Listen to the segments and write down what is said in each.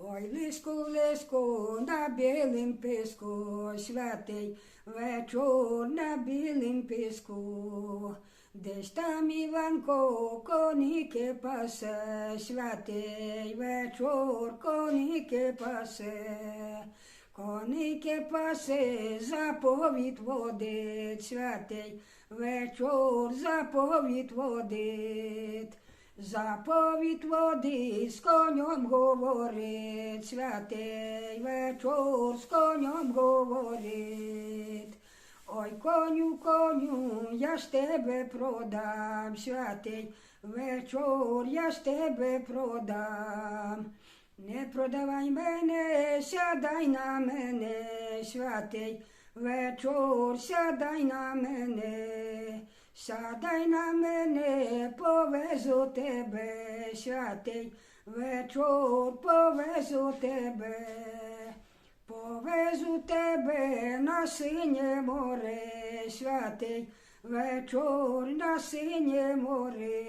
Ой, лиску, лиску, на білім піску, святий вечір на білім піску. Десь там Іванко коніки пасе, святий вечір коніки пасе. Коніки пасе, заповідь водить, святий вечір заповідь водить. Заповідь води з конем говорить, святий вечір з конем говорить. Ой, коню, коню, я ж тебе продам, святий вечір, я ж тебе продам. Не продавай мене, сядай на мене, святий вечір, сядай на мене, сядай на мене, повезу тебе, святий вечір, повезу тебе. Повезу тебе на синє море, святий вечір на синє море,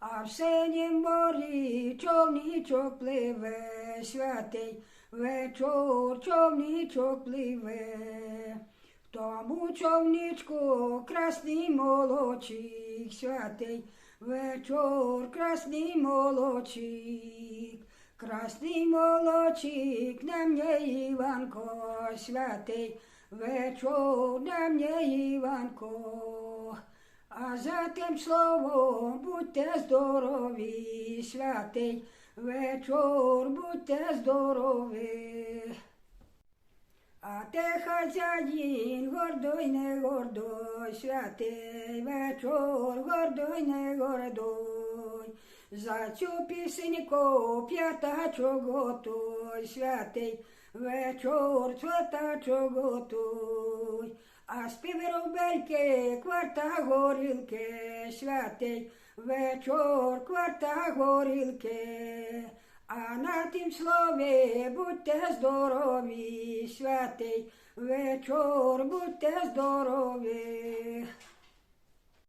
а в синім морі човнічок пливе, святий вечір човнічок пливе. Човничку красний молочик, святий вечір, красний молочик. Красний молочик на мне Іванко, святий вечір на мне Іванко. А за тим словом будьте здорові, святий вечір, будьте здорові. Те хазяїн гордой не гордой, святий вечір, гордой не гордой. За цю пісеньку п'ятачок готуй, святий вечір, цвятачок готуй. А співи робельки, кварта горілки, святий вечір, кварта горілки. А на тім слові будьте здорові, святий вечір, будьте здорові.